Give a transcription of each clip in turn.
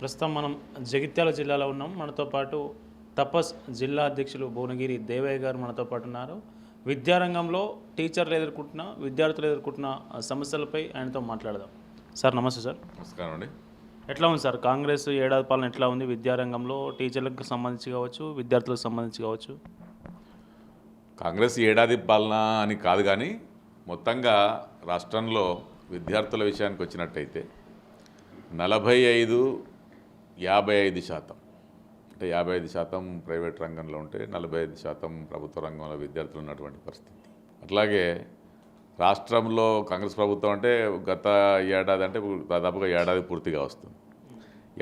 ప్రస్తుతం మనం జగిత్యాల జిల్లాలో ఉన్నాం. మనతో పాటు తపస్ జిల్లా అధ్యక్షులు భువనగిరి దేవయ్య గారు మనతో పాటు ఉన్నారు. విద్యారంగంలో టీచర్లు ఎదుర్కొంటున్న విద్యార్థులు ఎదుర్కొంటున్న సమస్యలపై ఆయనతో మాట్లాడదాం. సార్ నమస్తే సార్. నమస్కారం అండి. ఎట్లా ఉంది సార్? కాంగ్రెస్ ఏడాది పాలన ఎట్లా ఉంది? విద్యారంగంలో టీచర్లకు సంబంధించి కావచ్చు విద్యార్థులకు సంబంధించి కావచ్చు? కాంగ్రెస్ ఏడాది పాలన అని కాదు కానీ మొత్తంగా రాష్ట్రంలో విద్యార్థుల విషయానికి వచ్చినట్టయితే నలభై ఐదు యాభై ఐదు శాతం. అంటే యాభై ఐదు శాతం ప్రైవేట్ రంగంలో ఉంటే నలభై ఐదు శాతం ప్రభుత్వ రంగంలో విద్యార్థులు ఉన్నటువంటి పరిస్థితి. అట్లాగే రాష్ట్రంలో కాంగ్రెస్ ప్రభుత్వం అంటే గత ఏడాది అంటే దాదాపుగా ఏడాది పూర్తిగా వస్తుంది.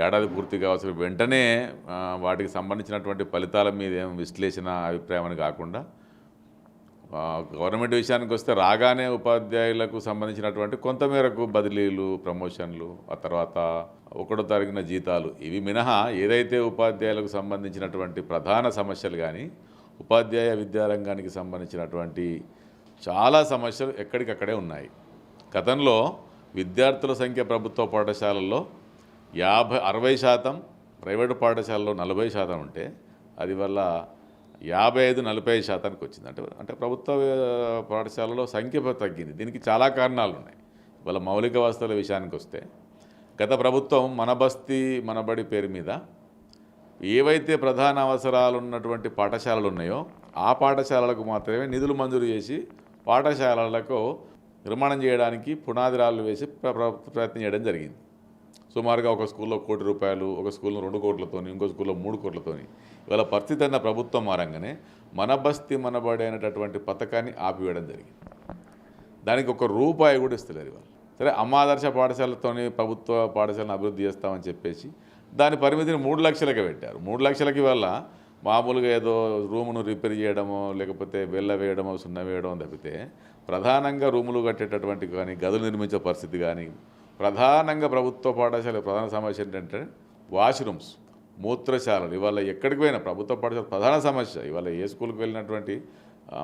ఏడాది పూర్తిగా వస్తుంది వెంటనే వాటికి సంబంధించినటువంటి ఫలితాల మీద ఏం విశ్లేషణ అభిప్రాయం అని కాకుండా గవర్నమెంట్ విషయానికి వస్తే రాగానే ఉపాధ్యాయులకు సంబంధించినటువంటి కొంతమేరకు బదిలీలు ప్రమోషన్లు ఆ తర్వాత ఒకటో తారీఖున జీతాలు. ఇవి మినహా ఏదైతే ఉపాధ్యాయులకు సంబంధించినటువంటి ప్రధాన సమస్యలు కానీ ఉపాధ్యాయ విద్యారంగానికి సంబంధించినటువంటి చాలా సమస్యలు ఎక్కడికక్కడే ఉన్నాయి. గతంలో విద్యార్థుల సంఖ్య ప్రభుత్వ పాఠశాలల్లో యాభై అరవై శాతం ప్రైవేటు పాఠశాలలో నలభై శాతం ఉంటే అది వల్ల యాభై ఐదు నలభై ఐదు శాతానికి వచ్చింది. అంటే అంటే ప్రభుత్వ పాఠశాలలో సంఖ్య తగ్గింది. దీనికి చాలా కారణాలు ఉన్నాయి వాళ్ళ మౌలిక వసతుల విషయానికి వస్తే గత ప్రభుత్వం మన బస్తీ మనబడి పేరు మీద ఏవైతే ప్రధాన అవసరాలు ఉన్నటువంటి పాఠశాలలు ఉన్నాయో ఆ పాఠశాలలకు మాత్రమే నిధులు మంజూరు చేసి పాఠశాలలకు నిర్మాణం చేయడానికి పునాది రాళ్ళు వేసి ప్ర- ప్రయత్నం చేయడం జరిగింది. సుమారుగా ఒక స్కూల్లో కోటి రూపాయలు ఒక స్కూల్లో రెండు కోట్లతోని ఇంకో స్కూల్లో మూడు కోట్లతోని. ఇవాళ పరిస్థితి అన్న ప్రభుత్వం మారంగానే మన బస్తీ మనబడి అనేటటువంటి పథకాన్ని ఆపివేయడం జరిగింది. దానికి ఒక రూపాయి కూడా ఇస్తలేరు ఇవాళ. సరే అమ్మాదర్శ పాఠశాలతోని ప్రభుత్వ పాఠశాలను అభివృద్ధి చేస్తామని చెప్పేసి దాని పరిమితిని మూడు లక్షలకి పెట్టారు. మూడు లక్షలకి వల్ల మామూలుగా ఏదో రూమును రిపేర్ చేయడమో లేకపోతే వెళ్ళ వేయడమో సున్న వేయడమో తప్పితే ప్రధానంగా రూములు కట్టేటటువంటి కానీ గదులు నిర్మించే పరిస్థితి కానీ ప్రధానంగా ప్రభుత్వ పాఠశాల ప్రధాన సమస్య ఏంటంటే వాష్రూమ్స్ మూత్రశాలలు. ఇవాళ ఎక్కడికి పోయినా ప్రభుత్వ పాఠశాల ప్రధాన సమస్య ఇవాళ ఏ స్కూల్కి వెళ్ళినటువంటి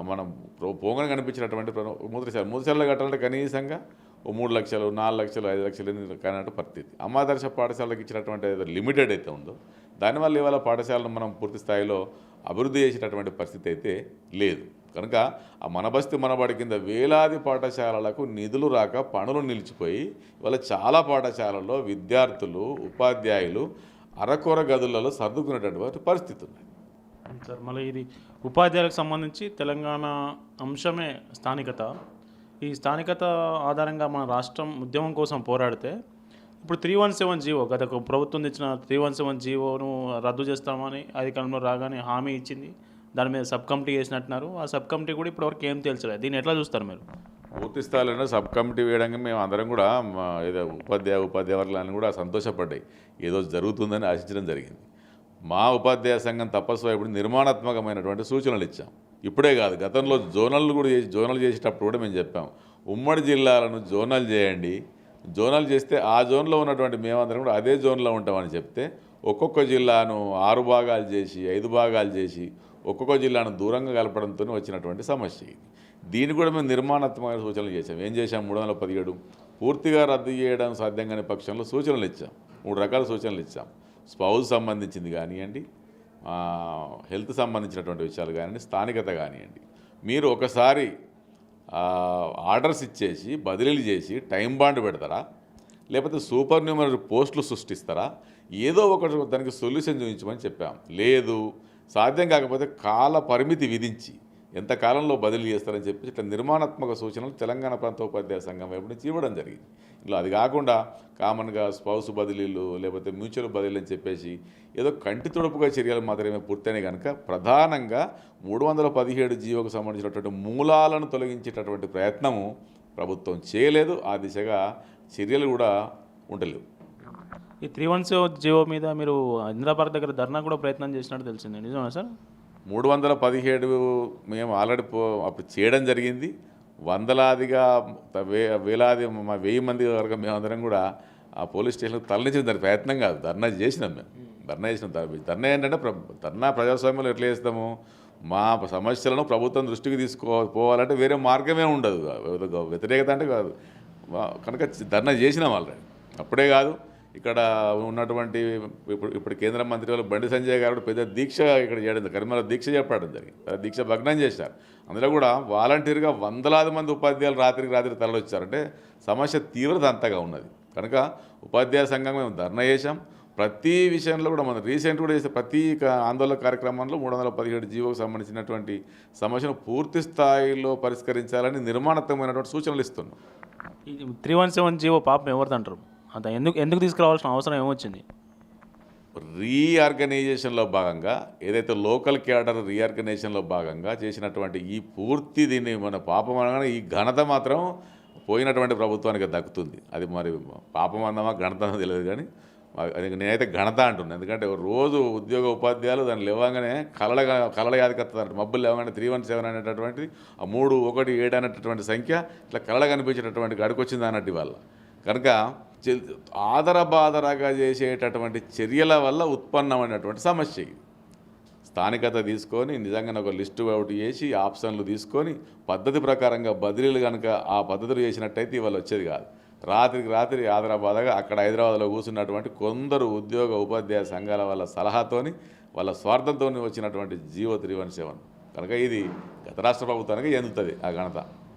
మనం పో- కనిపించినటువంటి మూత్రశాల. మూత్రశాలలో కట్టాలంటే కనీసంగా ఓ మూడు లక్షలు నాలుగు లక్షలు ఐదు లక్షలు ఎనిమిది కానట్టు పరిస్థితి. అమ్మాదర్శ పాఠశాలకు ఇచ్చినటువంటి ఏదో లిమిటెడ్ అయితే ఉందో దానివల్ల ఇవాళ పాఠశాలను మనం పూర్తి స్థాయిలో అభివృద్ధి చేసినటువంటి పరిస్థితి అయితే లేదు. కనుక ఆ మనబస్తి మనబడి కింద వేలాది పాఠశాలలకు నిధులు రాక పనులు నిలిచిపోయి ఇవాళ చాలా పాఠశాలల్లో విద్యార్థులు ఉపాధ్యాయులు అరకొర గదులలో సర్దుకునేటటువంటి పరిస్థితి ఉంది సార్. మళ్ళీ ఇది ఉపాధ్యాయులకు సంబంధించి తెలంగాణ అంశమే స్థానికత. ఈ స్థానికత ఆధారంగా మన రాష్ట్రం ఉద్యమం కోసం పోరాడితే ఇప్పుడు త్రీ వన్ సెవెన్ జీవో గత ఒక ప్రభుత్వం తెచ్చిన త్రీ వన్ సెవెన్ జీవోను రద్దు చేస్తామని అధికారంలో రాగానే హామీ ఇచ్చింది. దాని మీద సబ్ కమిటీ చేసినట్టున్నారు. ఆ సబ్ కమిటీ కూడా ఇప్పటివరకు ఏం తేల్చలేదు. దీన్ని ఎట్లా చూస్తారు మీరు? పూర్తి స్థాయిలో సబ్ కమిటీ వేయడానికి మేము అందరం కూడా మా ఏదో ఉపాధ్యాయ ఉపాధ్యాయులను కూడా సంతోషపడ్డాయి. ఏదో జరుగుతుందని ఆశించడం జరిగింది. మా ఉపాధ్యాయ సంఘం తపస్సు ఇప్పుడు నిర్మాణాత్మకమైనటువంటి సూచనలు ఇచ్చాం. ఇప్పుడే కాదు గతంలో జోనల్ కూడా చేసి జోనల్ చేసేటప్పుడు కూడా మేము చెప్పాం. ఉమ్మడి జిల్లాలను జోనల్ చేయండి. జోనల్ చేస్తే ఆ జోన్లో ఉన్నటువంటి మేమందరం కూడా అదే జోన్లో ఉంటామని చెప్తే ఒక్కొక్క జిల్లాను ఆరు భాగాలు చేసి ఐదు భాగాలు చేసి ఒక్కొక్క జిల్లాను దూరంగా కలపడంతో వచ్చినటువంటి సమస్య ఇది. దీన్ని కూడా మేము నిర్మాణాత్మకమైన సూచనలు చేసాం ఏం చేశాం? మూడు వందల పదిహేడు పూర్తిగా రద్దు చేయడం సాధ్యం కాని పక్షంలో సూచనలు ఇచ్చాం. మూడు రకాల సూచనలు ఇచ్చాం. స్పౌజ్ సంబంధించింది కానివ్వండి హెల్త్ సంబంధించినటువంటి విషయాలు కానివ్వండి స్థానికత కానివ్వండి. మీరు ఒకసారి ఆర్డర్స్ ఇచ్చేసి బదిలీలు చేసి టైం బాండ్ పెడతారా? లేకపోతే సూపర్ న్యూమరీ పోస్టులు సృష్టిస్తారా? ఏదో ఒకటి దానికి సొల్యూషన్ చూపించమని చెప్పాం. లేదు సాధ్యం కాకపోతే కాల పరిమితి విధించి ఎంత కాలంలో బదిలీ చేస్తారని చెప్పి ఇట్లా నిర్మాణాత్మక సూచనలు తెలంగాణ ప్రాంత ఉపాధ్యాయ సంఘం వైపు నుంచి ఇవ్వడం జరిగింది. ఇలా అది కాకుండా కామన్గా స్పౌస్ బదిలీలు లేకపోతే మ్యూచువల్ బదిలీలు అని చెప్పేసి ఏదో కంటి తుడుపుగా చర్యలు మాత్రమే పూర్తయినాయి కనుక ప్రధానంగా మూడు వందల పదిహేడు జీవోకు సంబంధించినటువంటి మూలాలను తొలగించేటటువంటి ప్రయత్నము ప్రభుత్వం చేయలేదు. ఆ దిశగా చర్యలు కూడా ఉండలేవు. ఈ త్రీ వన్ సెవెన్ జీవో మీద మీరు ఇందిరాబాద్ దగ్గర ధర్నా కూడా ప్రయత్నం చేసినట్టు తెలిసింది. నిజమా సార్? మూడు వందల పదిహేడు మేము ఆల్రెడీ పో అప్పుడు చేయడం జరిగింది. వందలాదిగా వే వేలాది మా వెయ్యి మంది వరకు మేమందరం కూడా ఆ పోలీస్ స్టేషన్కి తరలించిన దాని ప్రయత్నం కాదు ధర్నా చేసినాం మేము. ధర్నా చేసినాం. ధర్- ధర్నా ఏంటంటే ధర్నా ప్రజాస్వామ్యంలో ఎట్లా చేస్తాము? మా సమస్యలను ప్రభుత్వం దృష్టికి తీసుకో పోవాలంటే వేరే మార్గమే ఉండదు. వ్యతిరేకత అంటే కాదు. కనుక ధర్నా చేసినాం ఆల్రెడీ. అప్పుడే కాదు ఇక్కడ ఉన్నటువంటి ఇప్పుడు ఇప్పుడు కేంద్ర మంత్రి వాళ్ళు బండి సంజయ్ గారు పెద్ద దీక్ష ఇక్కడ చేయడం కరీంనగర్ దీక్ష చెప్పడం జరిగింది. దీక్ష భగ్నం చేశారు. అందులో కూడా వాలంటీర్గా వందలాది మంది ఉపాధ్యాయులు రాత్రికి రాత్రి తరలొచ్చారంటే సమస్య తీవ్రత అంతగా ఉన్నది. కనుక ఉపాధ్యాయ సంఘం మేము ధర్నా చేశాం. ప్రతి విషయంలో కూడా మనం రీసెంట్ కూడా చేసే ప్రతి ఆందోళన కార్యక్రమంలో మూడు వందల పదిహేడు జీవోకు సంబంధించినటువంటి సమస్యను పూర్తి స్థాయిలో పరిష్కరించాలని నిర్మాణాత్మకమైనటువంటి సూచనలు ఇస్తున్నాం. ఈ త్రీ వన్ సెవెన్ జీవో పాపం ఎవరిదంటారు? అంత ఎందుకు ఎందుకు తీసుకురావాల్సిన అవసరం ఏమొచ్చింది? రీఆర్గనైజేషన్లో భాగంగా ఏదైతే లోకల్ క్యాడర్ రీఆర్గనైజేషన్లో భాగంగా చేసినటువంటి ఈ పూర్తి దీన్ని మన పాపం అనగానే ఈ ఘనత మాత్రం పోయినటువంటి ప్రభుత్వానికి దక్కుతుంది. అది మరి పాపం అందమా ఘనత అన్నదో తెలియదు కానీ అది నేనైతే ఘనత అంటున్నాను ఎందుకంటే రోజు ఉద్యోగ ఉపాధ్యాయులు దాన్ని లేవగానే కలడగా కలడ యాదకత్తారు మబ్బులు లేవగానే త్రీ వన్ సెవెన్ అనేటటువంటిది ఆ మూడు ఒకటి ఏడు అనేటటువంటి సంఖ్య ఇట్లా కలడ కనిపించేటటువంటి గడుకొచ్చింది అన్నట్టు వాళ్ళ కనుక ఆదరబాదరగా చేసేటటువంటి చర్యల వల్ల ఉత్పన్నమైనటువంటి సమస్య ఇది. స్థానికత తీసుకొని నిజంగా ఒక లిస్టు అవుట్ చేసి ఆప్షన్లు తీసుకొని పద్ధతి ప్రకారంగా బదిలీలు కనుక ఆ పద్ధతులు చేసినట్టయితే ఇవాళ వచ్చేది కాదు. రాత్రికి రాత్రి ఆదరాబాదగా అక్కడ హైదరాబాద్లో కూర్చున్నటువంటి కొందరు ఉద్యోగ ఉపాధ్యాయ సంఘాల వాళ్ళ సలహాతోని వాళ్ళ స్వార్థంతో వచ్చినటువంటి జీవో త్రీ వన్ సెవెన్. కనుక ఇది గత రాష్ట్ర ప్రభుత్వానికి ఎందుతుంది ఆ ఘనత.